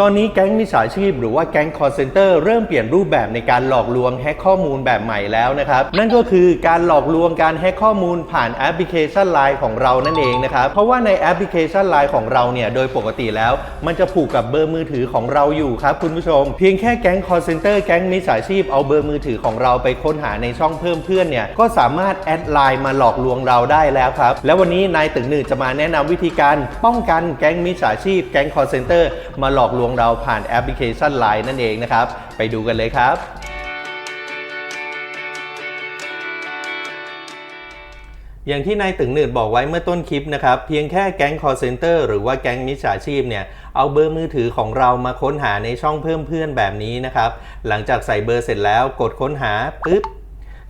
ตอนนี้แก๊งมิจฉาชีพหรือว่าแก๊งคอร์เซนเตอร์เริ่มเปลี่ยนรูปแบบในการหลอกลวงแฮกข้อมูลแบบใหม่แล้วนะครับ นั่นก็คือการหลอกลวงการแฮกข้อมูลผ่านแอปพลิเคชัน Line ของเรานั่นเองนะครับ เพราะว่าในแอปพลิเคชัน Line ของเราเนี่ยโดยปกติแล้ว มันจะผูกกับเบอร์มือถือของเราอยู่ครับคุณผู้ชม เพียงแค่แก๊งคอร์เซนเตอร์แก๊งมิจฉาชีพเอาเบอร์มือถือของเราไปค้นหาในช่องเพิ่มเพื่อนเนี่ยก็สามารถแอดไลน์มาหลอกลวงเราได้แล้วครับแล้ววันนี้นายตึงหนึ่งจะมาแนะนำวิธีการป้องกันแก๊งมิจฉาชีพ แก๊งคอร์เซนเตอร์มาหลอกลวงเราผ่านแอปพลิเคชัน Line นั่นเองนะครับ ไปดูกันเลยครับอย่างที่นายตึงหนืดบอกไว้เมื่อต้นคลิปนะครับ เพียงแค่แก๊งคอร์เซนเตอร์หรือว่าแก๊งมิจฉาชีพเนี่ย เอาเบอร์มือถือของเรามาค้นหาในช่องเพิ่มเพื่อนแบบนี้นะครับ หลังจากใส่เบอร์เสร็จแล้วกดค้นหาปุ๊บ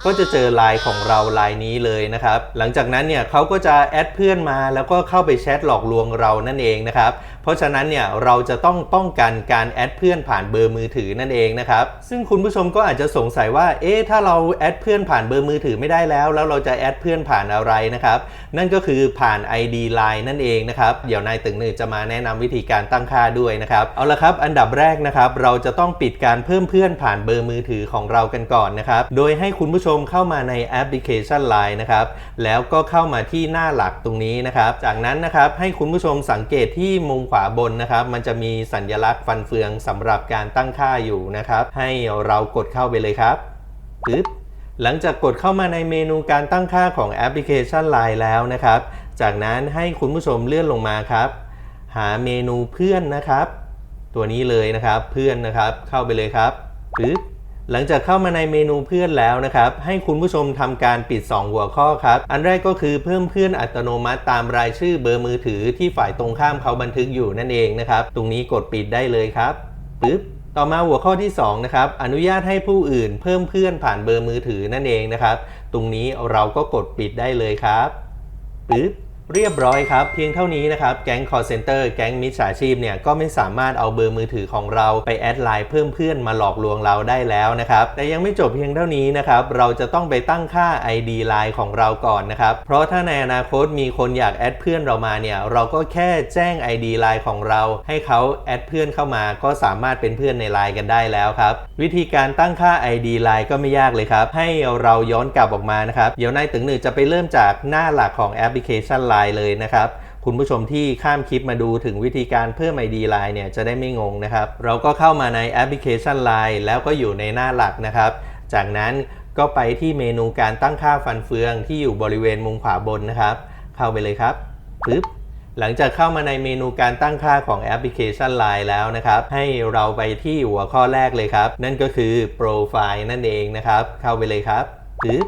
ก็จะเจอไลน์ของเราไลน์นี้เลยนะครับ หลังจากนั้นเนี่ยเขาก็จะแอดเพื่อนมา แล้วก็เข้าไปแชทหลอกลวงเรานั่นเองนะครับ เพราะฉะนั้นเนี่ยเราจะต้องป้องกันการแอดเพื่อนผ่านเบอร์มือถือนั่นเองนะครับ ซึ่งคุณผู้ชมก็อาจจะสงสัยว่า เอ๊ะถ้าเราแอดเพื่อนผ่านเบอร์มือถือไม่ได้แล้ว แล้วเราจะแอดเพื่อนผ่านอะไรนะครับ นั่นก็คือผ่าน ID Line นั่นเองนะครับ เดี๋ยวนายตึงหนึ่งจะมาแนะนำวิธีการตั้งค่าด้วยนะครับ เอาละครับ อันดับแรกนะครับ เราจะต้องปิดการเพิ่มเพื่อนผ่านเบอร์มือถือของเรากันก่อนนะครับ โดยให้คุณผู้ชชมเข้ามาในแอปพลิเคชัน Line นะครับแล้วก็เข้ามาที่หน้าหลักตรงนี้นะครับ จากนั้นนะครับให้คุณผู้ชมสังเกตที่มุมขวาบนนะครับ มันจะมีสัญลักษณ์ฟันเฟืองสำหรับการตั้งค่าอยู่นะครับ ให้เรากดเข้าไปเลยครับปึ๊บหลังจากกดเข้ามาในเมนูการตั้งค่าของแอปพลิเคชัน Line แล้วนะครับ จากนั้นให้คุณผู้ชมเลื่อนลงมาครับ หาเมนูเพื่อนนะครับ ตัวนี้เลยนะครับเพื่อนนะครับเข้าไปเลยครับปึ๊บ หลังจากเข้ามาในเมนูเพื่อนแล้วนะครับ ให้คุณผู้ชมทำการปิด 2 หัวข้อครับ อันแรกก็คือเพิ่มเพื่อนอัตโนมัติตามรายชื่อเบอร์มือถือที่ฝ่ายตรงข้ามเขาบันทึกอยู่นั่นเองนะครับ ตรงนี้กดปิดได้เลยครับปึ๊บต่อมาหัวข้อที่2นะครับอนุญาตให้ผู้อื่นเพิ่มเพื่อนผ่านเบอร์มือถือนั่นเองนะครับ ตรงนี้เราก็กดปิดได้เลยครับปึ๊บ เรียบร้อยครับ เพียงเท่านี้นะครับ แก๊ง call center แก๊งมิจฉาชีพเนี่ยก็ไม่สามารถเอาเบอร์มือถือของเราไปแอดไลน์เพิ่มเพื่อนมาหลอกลวงเราได้แล้วนะครับ แต่ยังไม่จบเพียงเท่านี้นะครับ เราจะต้องไปตั้งค่า ID ไลน์ของเราก่อนนะครับ เพราะถ้าในอนาคตมีคนอยากแอดเพื่อนเรามาเนี่ยเราก็แค่แจ้ง ID ไลน์ของเรา ให้เขาแอดเพื่อนเข้ามา ก็สามารถเป็นเพื่อนในไลน์กันได้แล้วครับ วิธีการตั้งค่า ID ไลน์ก็ไม่ยากเลยครับ ให้เราย้อนกลับออกมานะครับ เดี๋ยวนายตึงหนึ่งจะไปเริ่มจากหน้าหลักของแอปพลิเคชัน Line เลยนะครับคุณผู้ชมที่ข้ามคลิปมาดูถึงวิธีการเพิ่ม ID Line เนี่ยจะได้ไม่งงนะครับ เราก็เข้ามาในแอปพลิเคชัน Line แล้วก็อยู่ในหน้าหลักนะครับ จากนั้นก็ไปที่เมนูการตั้งค่าฟันเฟืองที่อยู่บริเวณมุมขวาบนนะครับ เข้าไปเลยครับปึ๊บหลังจากเข้ามาในเมนูการตั้งค่าของแอปพลิเคชัน Line แล้วนะครับ ให้เราไปที่หัวข้อแรกเลยครับ นั่นก็คือโปรไฟล์นั่นเองนะครับ เข้าไปเลยครับปึ๊บ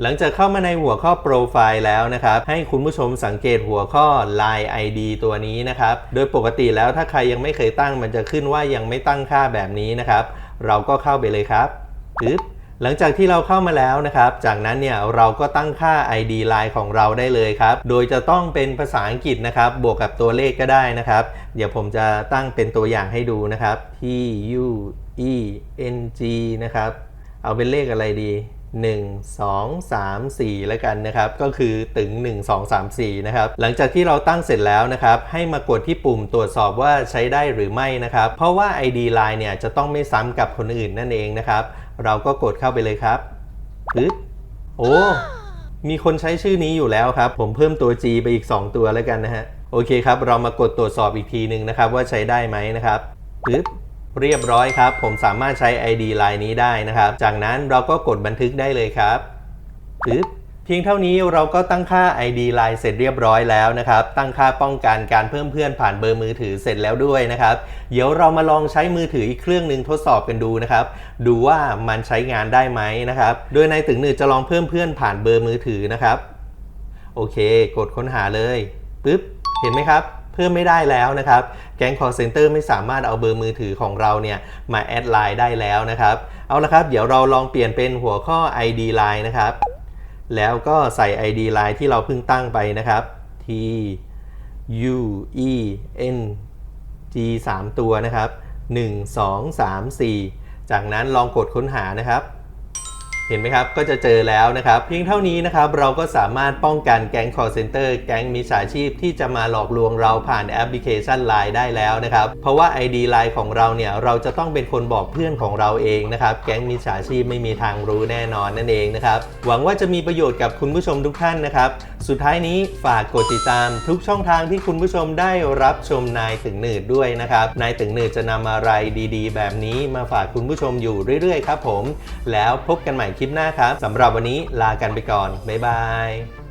หลังจากเข้ามาในหัวข้อโปรไฟล์แล้วนะครับ ให้คุณผู้ชมสังเกตหัวข้อ Line ID ตัวนี้นะครับ โดยปกติแล้วถ้าใครยังไม่เคยตั้งมันจะขึ้นว่ายังไม่ตั้งค่าแบบนี้นะครับ เราก็เข้าไปเลยครับปึ๊บหลังจากที่เราเข้ามาแล้วนะครับ จากนั้นเนี่ยเราก็ตั้งค่า ID Line ของเราได้เลยครับ โดยจะต้องเป็นภาษาอังกฤษนะครับ บวกกับตัวเลขก็ได้นะครับ เดี๋ยวผมจะตั้งเป็นตัวอย่างให้ดูนะครับ T U E N G นะครับ เอาเป็นเลขอะไรดี 1 2 3 4 แล้วกันนะครับ ก็คือถึง 1 2 3 4 นะครับ หลังจากที่เราตั้งเสร็จแล้วนะครับ ให้มากดที่ปุ่มตรวจสอบว่าใช้ได้หรือไม่นะครับ เพราะว่า ID Line เนี่ยจะต้องไม่ซ้ำกับคนอื่นนั่นเองนะครับ เราก็กดเข้าไปเลยครับปึ๊บโอ้ มีคนใช้ชื่อนี้อยู่แล้วครับ ผมเพิ่มตัว G ไปอีก 2 ตัวแล้วกันนะฮะ โอเคครับ เรามากดตรวจสอบอีกทีหนึ่งนะครับว่าใช้ได้ไหมนะครับปึ๊บ เรียบร้อยครับ ผมสามารถใช้ ID ไลน์นี้ได้นะครับ จากนั้นเราก็กดบันทึกได้เลยครับปึ๊บเพียงเท่านี้เราก็ตั้งค่า ID ไลน์เสร็จเรียบร้อยแล้วนะครับ ตั้งค่าป้องกันการเพิ่มเพื่อนผ่านเบอร์มือถือเสร็จแล้วด้วยนะครับ เดี๋ยวเรามาลองใช้มือถืออีกเครื่องหนึ่งทดสอบกันดูนะครับ ดูว่ามันใช้งานได้ไหมนะครับ โดยในตึงหนึ่งจะลองเพิ่มเพื่อนผ่านเบอร์มือถือนะครับ โอเค กดค้นหาเลยปึ๊บ เห็นไหมครับ เพิ่มไม่ได้แล้วนะครับแก๊ง call center ไม่สามารถเอาเบอร์มือถือของเราเนี่ยมาแอดไลน์ได้แล้วนะครับเอาละครับเดี๋ยวเราลองเปลี่ยนเป็นหัวข้อ ID line นะครับแล้วก็ใส่ ID line ที่เราเพิ่งตั้งไปนะครับ T U E N G 3 ตัวนะครับ 1 2 3 4 จากนั้นลองกดค้นหานะครับ เห็นไหมครับ ก็จะเจอแล้วนะครับ เพียงเท่านี้นะครับ เราก็สามารถป้องกันแก๊ง call center แก๊งมิจฉาชีพที่จะมาหลอกลวงเราผ่านแอปพลิเคชัน Line ได้แล้วนะครับ เพราะว่า ID Line ของเราเนี่ย เราจะต้องเป็นคนบอกเพื่อนของเราเองนะครับ แก๊งมิจฉาชีพไม่มีทางรู้แน่นอนนั่นเองนะครับ หวังว่าจะมีประโยชน์กับคุณผู้ชมทุกท่านนะครับ สุดท้ายนี้ฝากกดติดตามทุกช่องทางที่คุณผู้ชมได้รับชมนายตึงหนืดด้วยนะครับ นายตึงหนืดจะนำอะไรดี ๆ แบบนี้มาฝากคุณผู้ชมอยู่เรื่อยๆ ครับผม แล้วพบกันใหม่คลิปหน้าครับสำหรับวันนี้ลากันไปก่อนบ๊ายบาย